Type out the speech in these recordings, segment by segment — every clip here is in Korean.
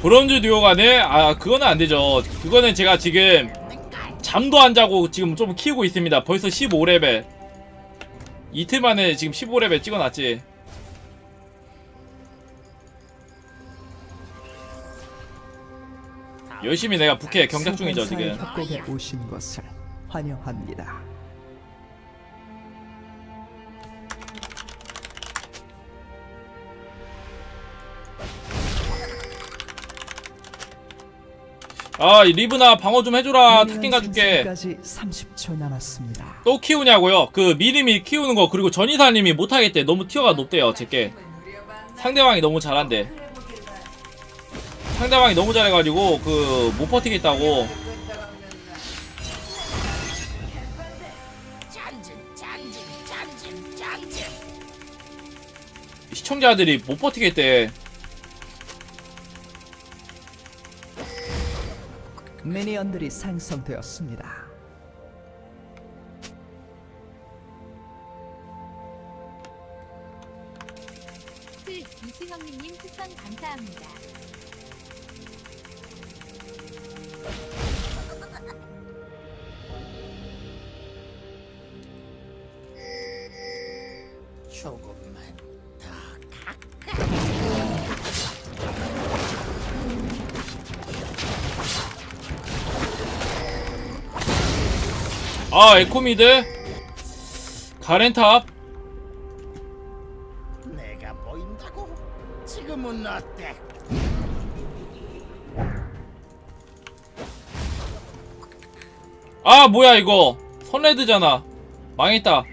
브론즈 듀오 간에 아 그거는 안 되죠. 그거는 제가 지금 잠도 안 자고 지금 좀 키우고 있습니다. 벌써 15레벨. 이틀 만에 지금 15레벨 찍어놨지. 열심히 내가 부캐 경작 중이죠 지금. 협곡에 오신 것을 환영합니다. 아이 리브나 방어 좀 해줘라. 탁킹 가줄게. 까지 30초 남았습니다. 또 키우냐고요? 그 미리미리 키우는 거 그리고 전이사님이 못하겠대. 너무 티어가 높대요 제게. 상대방이 너무 잘한대. 상대방이 너무 잘해가지고 그 못 버티겠다고. 시청자들이 못 버티겠대. 미니언들이 생성되었습니다. 그 이수형님 추천 감사합니다. 아 에코미드. 가렌탑. 내가 보인다고? 지금은 어때? 아 뭐야 이거. 선레드잖아. 망했다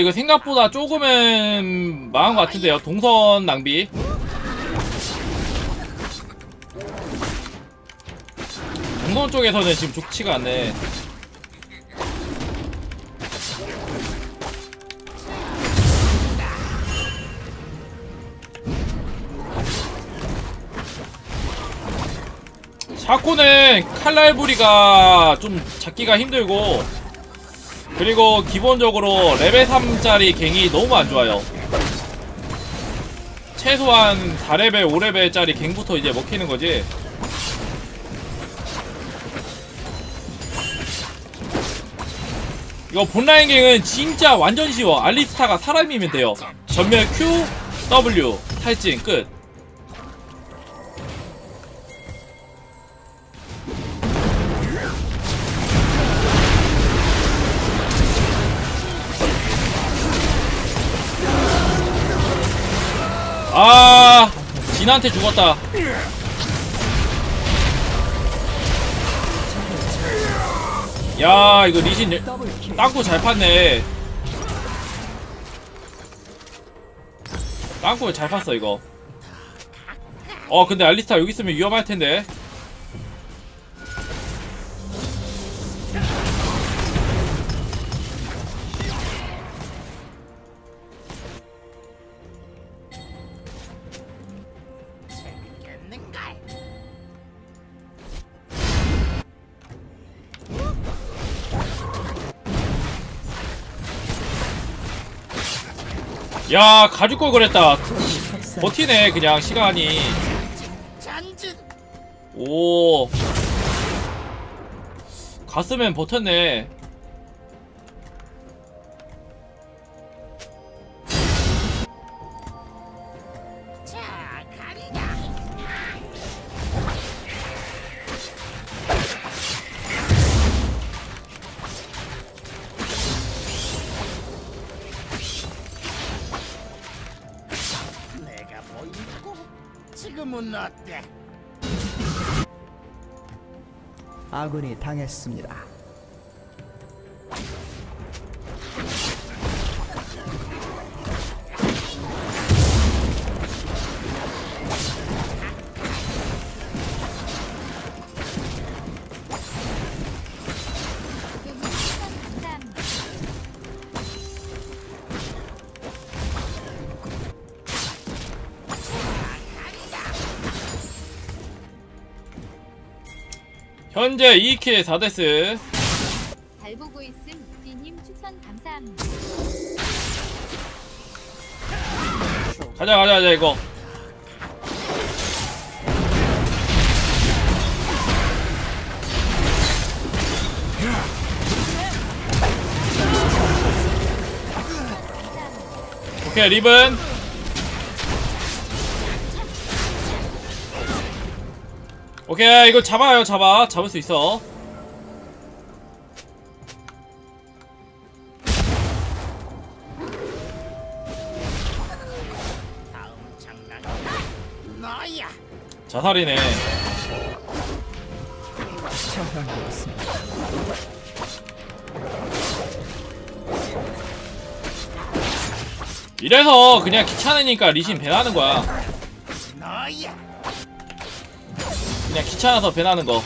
이거 생각보다 조금은 망한 것 같은데요. 동선 낭비. 동선 쪽에서는 지금 좋지가 않네. 샤코는 칼날부리가 좀 잡기가 힘들고 그리고 기본적으로 레벨 3짜리 갱이 너무 안 좋아요. 최소한 4레벨, 5레벨짜리 갱부터 이제 먹히는 거지. 이거 본라인 갱은 진짜 완전 쉬워. 알리스타가 사람이면 돼요. 전멸 Q, W, 탈진 끝. 진한테 죽었다. 야, 이거 리신. 땅구 잘 팠네. 땅구 잘 팠어 이거. 어, 근데 알리스타 여기 있으면 위험할 텐데. 야, 가줄 걸 그랬다. 버티네 그냥 시간이. 오. 갔으면 버텼네. 아군이 당했습니다. 현재 2킬 4데스. 잘 보고 있음 지님 추천 감사합니다. 가자 가자 가자 이거. 오케이 리븐 오케이 이거 잡아요 잡아 잡을 수 있어. 자살이네. 이래서 그냥 귀찮으니까 리신 배나는 거야. 그냥 귀찮아서 배나는 거.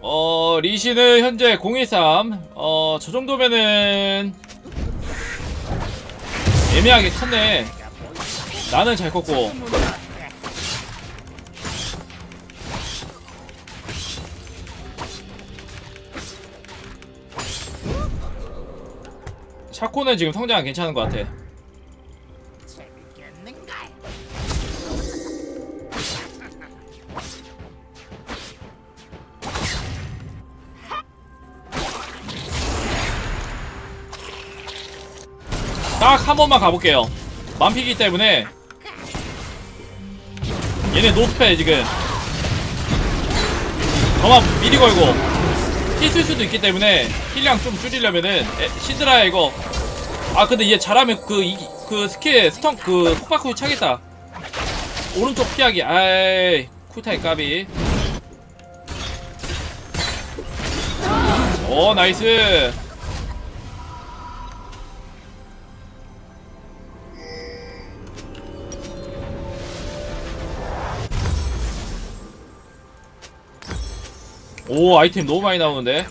어, 리시는 현재 013. 어, 저 정도면은 애매하게 컸네. 나는 잘 컸고. 샤코는 지금 성장 괜찮은 것 같아. 한 번만 가볼게요. 만피기 때문에 얘네 노스페 지금. 저만 미리 걸고 힐쓸 수도 있기 때문에 힐량 좀 줄이려면은 에, 시드라야 이거. 아 근데 얘 잘하면 그 이 그 스킬 스턴 그 속박후에 차겠다. 오른쪽 피하기. 아이 쿨타임 까비. 오 나이스. 오 아이템 너무 많이 나오는데.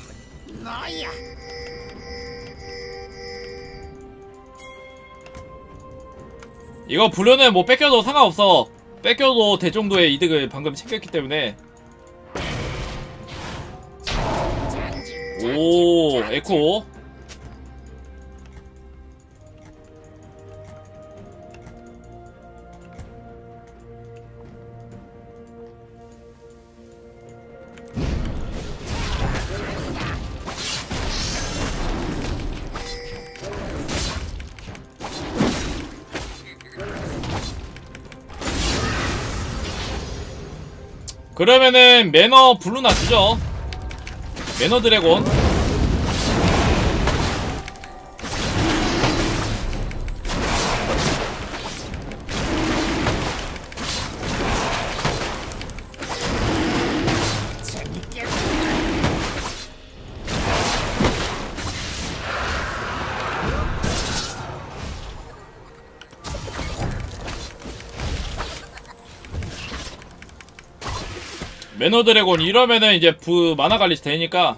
이거 불려는 뭐 뺏겨도 상관없어 뺏겨도 될 정도의 이득을 방금 챙겼기 때문에. 오 에코 그러면은 매너 블루나 주죠? 매너 드래곤 매너 드래곤 이러면은 이제 부 만화 관리 되니까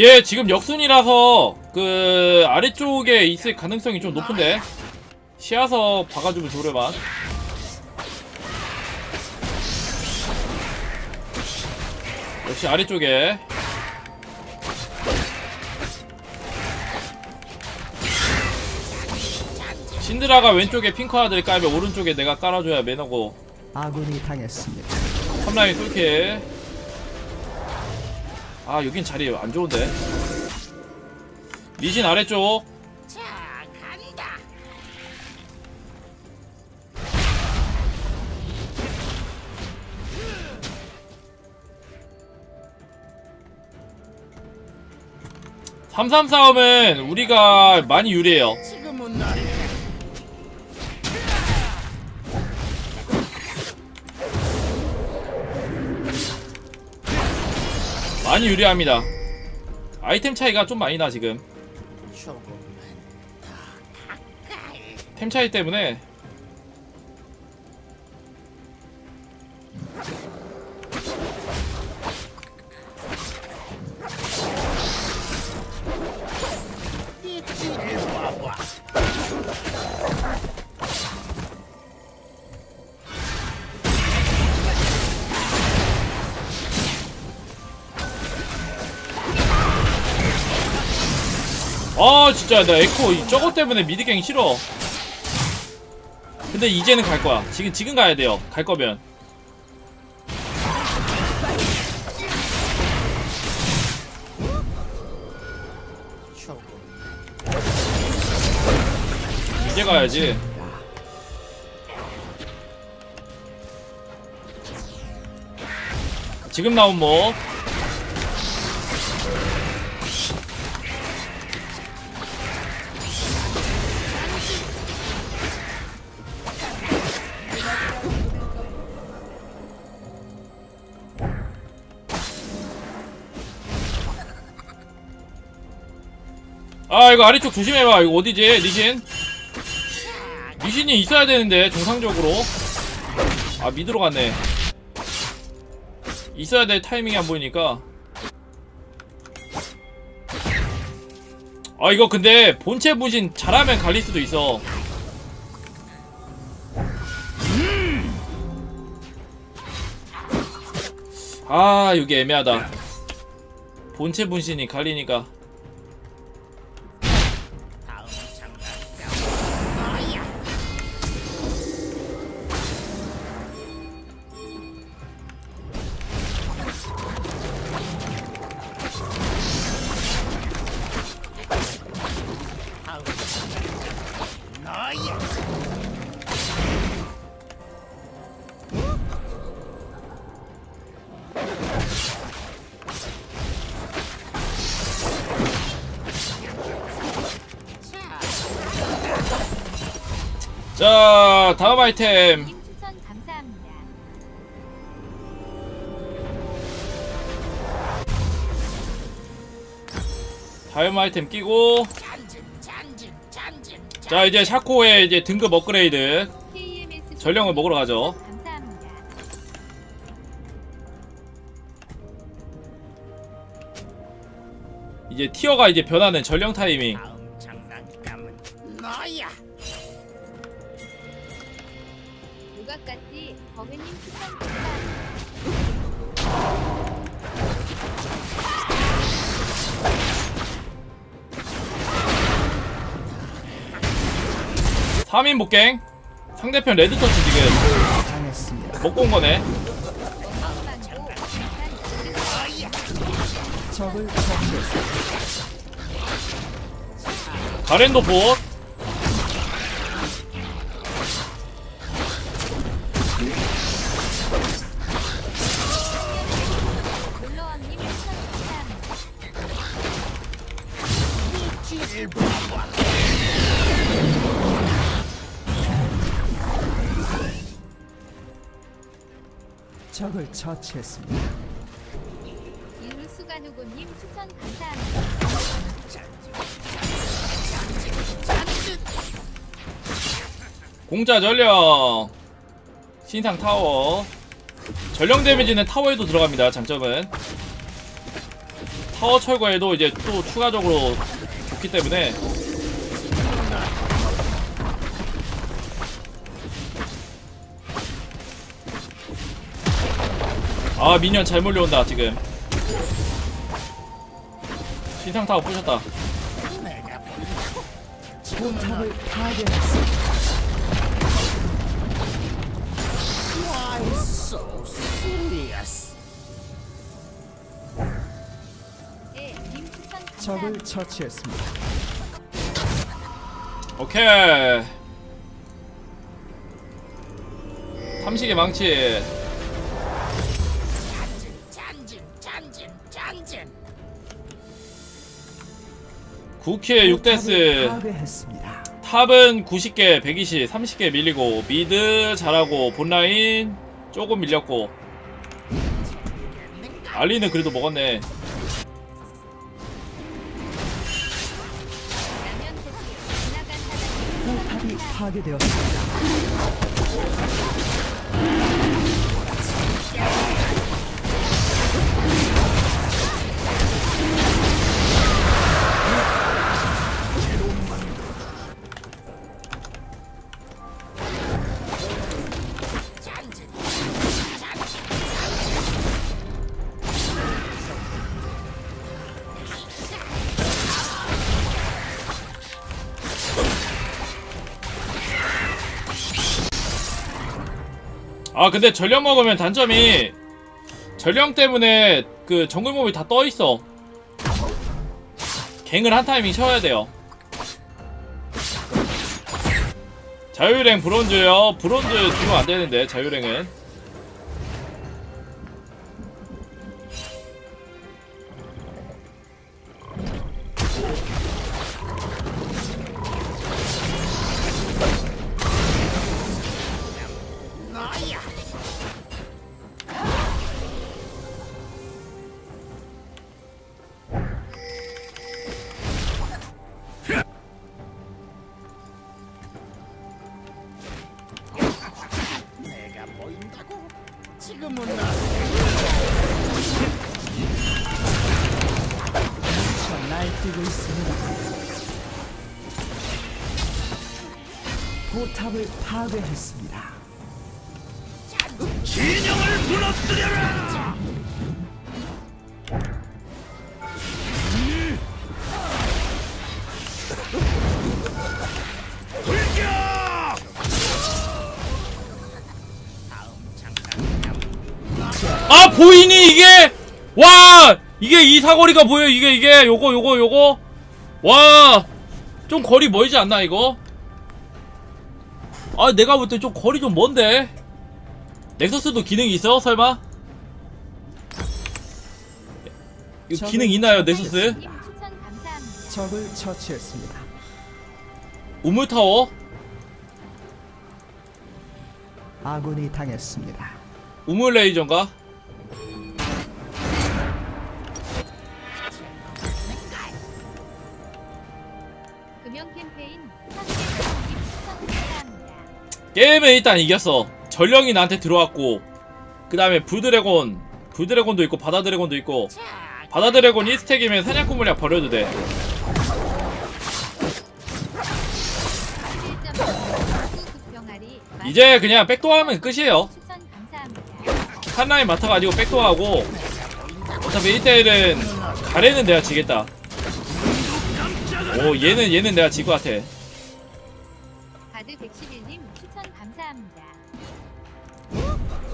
얘 지금 역순이라서 그 아래쪽에 있을 가능성이 좀 높은데. 시야서 봐가지고 조려봐 역시 아래쪽에. 신드라가 왼쪽에 핑크 아들 깔면 오른쪽에 내가 깔아줘야 매너고. 아군이 당했습니다. 컵라인 쏠킬 아 여긴 자리 안 좋은데. 리신 아래쪽. 자, 간다. 삼삼 싸움은 우리가 많이 유리해요 많이 유리합니다 아이템 차이가 좀 많이 나 지금. 템 차이 때문에 진짜 나 에코 이- 저거 때문에 미드갱 싫어. 근데 이제는 갈 거야. 지금 지금 가야 돼요. 갈 거면. 조금 이제 가야지. 지금 나온 뭐 아 이거 아래쪽 조심해봐. 이거 어디지 리신? 리신이 있어야 되는데 정상적으로. 아 미드로 갔네. 있어야 될 타이밍이 안 보이니까. 아 이거 근데 본체 분신 잘하면 갈릴 수도 있어. 아 이게 애매하다. 본체 분신이 갈리니까 다음 아이템. 다음 아이템 끼고. 자 이제 샤코의 이제 등급 업그레이드 전령을 먹으러 가죠. 이제 티어가 이제 변하는 전령 타이밍 3인 복갱 상대편 레드터치 지금. 먹고 온 거네. 가렌도 봇 적을 처치했습니다. 이루수가누고님 추천 감사합니다. 공짜 전령 신상 타워 전령 데미지는 타워에도 들어갑니다 장점은 타워 철거에도 이제 또 추가적으로 좋기 때문에 아 미니언 잘 몰려온다 지금 신상 타워 부셨다 적을. 처치했습니다. 오케이 삼식의 망치 9킬 포탑을 6데스 파괴했습니다. 탑은 90개 120 30개 밀리고 미드 잘하고 본라인 조금 밀렸고 알리는 그래도 먹었네. 파괴되었습니다. 아 근데 전령 먹으면 단점이 전령 때문에 그 정글 몸이 다 떠 있어. 갱을 한 타이밍 쳐야 돼요. 자유랭 브론즈요. 브론즈 주면 안 되는데 자유랭은. 포탑을 파괴했습니다. 진영을 무너뜨려라! 아 보이니 이게? 와 이게 이 사거리가 보여 이게 이게? 요거 요거 요거 와 좀 거리 멀지 않나 이거 아 내가 볼 때 좀 거리 좀 먼데 넥서스도 기능이 있어 설마 이거 기능 있나요 넥서스. 적을 처치했습니다. 우물타워 아군이 당했습니다. 우물 레이저인가 게임에 일단 이겼어. 전령이 나한테 들어왔고 그 다음에 불드래곤 불드래곤도 있고 바다드래곤도 있고 자 바다드래곤 1스택이면 사냥꾼 물약 버려도 돼. 1.9 병아리 이제 그냥 백도어 하면 끝이에요. 칸라인 맡아가지고 백도어 하고 어차피 1대1은 가래는 내가 지겠다. 오 얘는 얘는 내가 질 것 같아. 바드 111님 추천 감사합니다.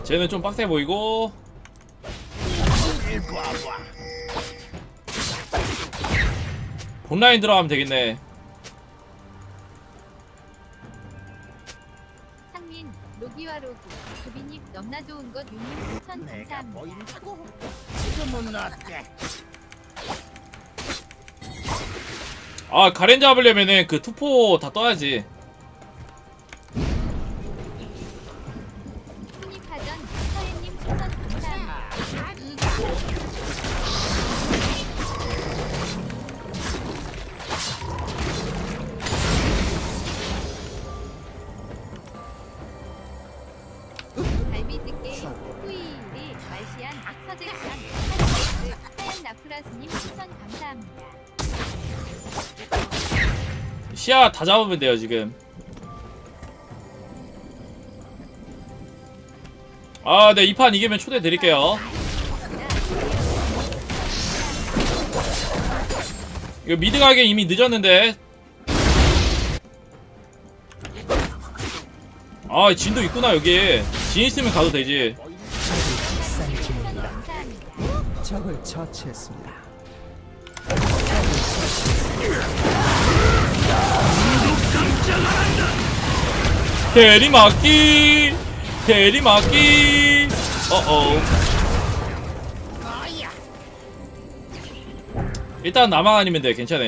쟤는 좀 빡세 보이고. 본라인 들어가면 되겠네. 상민 로기와 로그 구비님 넘나 좋은 것 유님 추천 내가 감사합니다. 보인다고? 지금은 어때? 아 가렌 잡으려면은 그 투포 다 떠야지 하이스 하얀 나프라스님 추천 감사합니다. 시야 다 잡으면 돼요 지금. 아 네 이 판 이기면 초대 드릴게요. 이거 미드 가기 이미 늦었는데. 아 진도 있구나 여기. 진 있으면 가도 되지 적을 처치했습니다. 대리막기! 대리막기! 어어. 일단 나만 아니면 돼. 괜찮아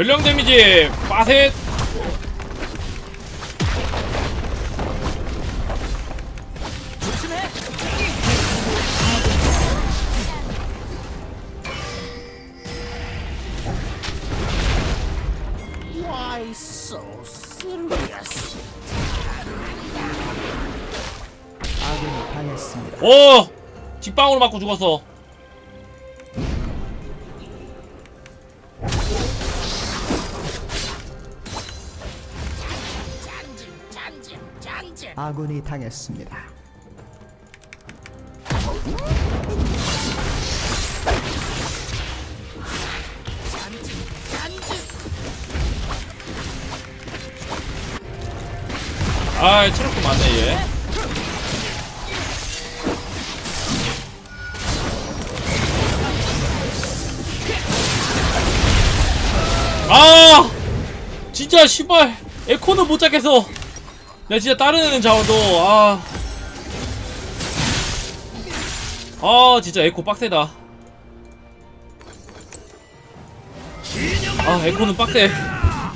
전령 데미지 빠셋. 오 직방으로 맞고 죽었어 아군이 당했습니다. 아 체력도 많네 얘 아! 진짜 씨발 에코는 못 잡겠어 내가 진짜 다른 애는 잡아도 아... 아 진짜 에코 빡세다. 아 에코는 빡세.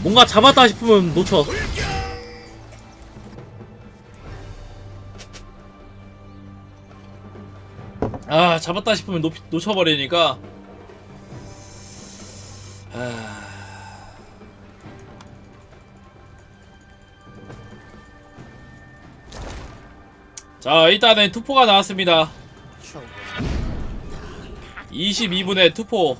뭔가 잡았다 싶으면 놓쳐. 아 잡았다 싶으면 놓, 놓쳐버리니까. 아... 자 일단은 투포가 나왔습니다. 22분의 투포.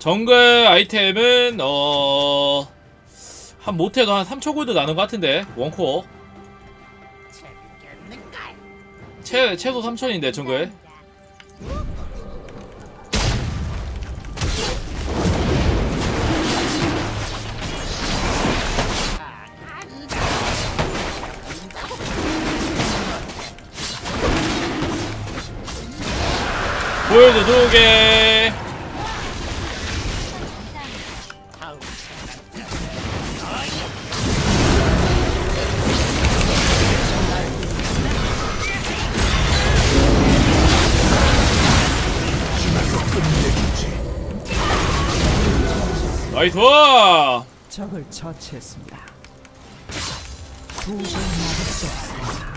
정글 아이템은 어... 한 못해도 한 3초 골드 나는 것 같은데 원코어? 최, 최소 3천인데 정글 골드 두개 나이스 적을 처치했습니다. 도저히 막을.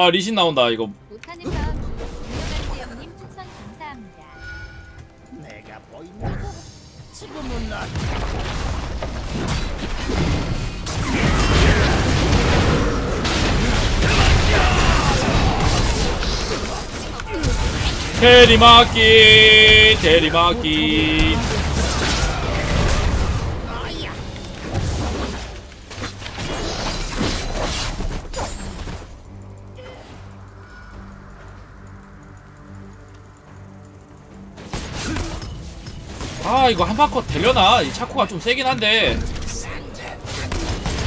아 리신 나온다 이거 못하는 추천 감사합니다. 내가? 지금은? 대리마기 대리마기 아 이거 한 바퀴 되려나? 이 차코가 좀 세긴 한데.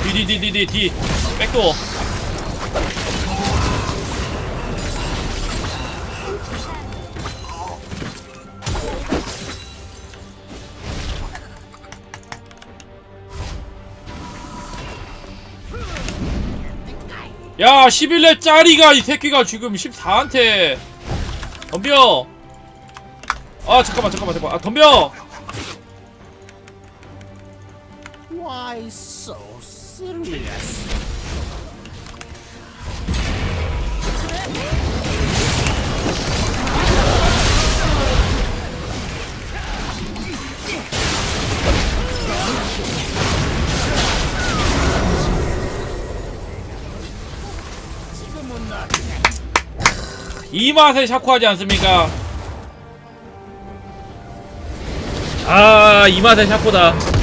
디디디디디 백도. 야 11렙짜리가 이 새끼가 지금 14한테. 덤벼. 아 잠깐만 잠깐만 잠깐만. 아 덤벼 Why so serious? 이 맛에 샤코하지 않습니까? 아, 이 맛에 샤코다.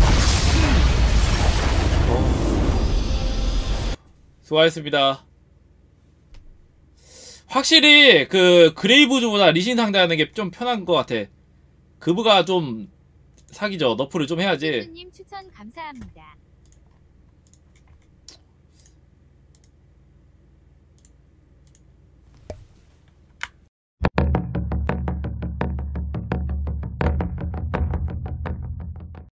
수고하셨습니다. 확실히 그 그레이브즈보다 리신 상대하는 게 좀 편한 것 같아. 그브가 좀 사기죠. 너프를 좀 해야지. 님 추천 감사합니다.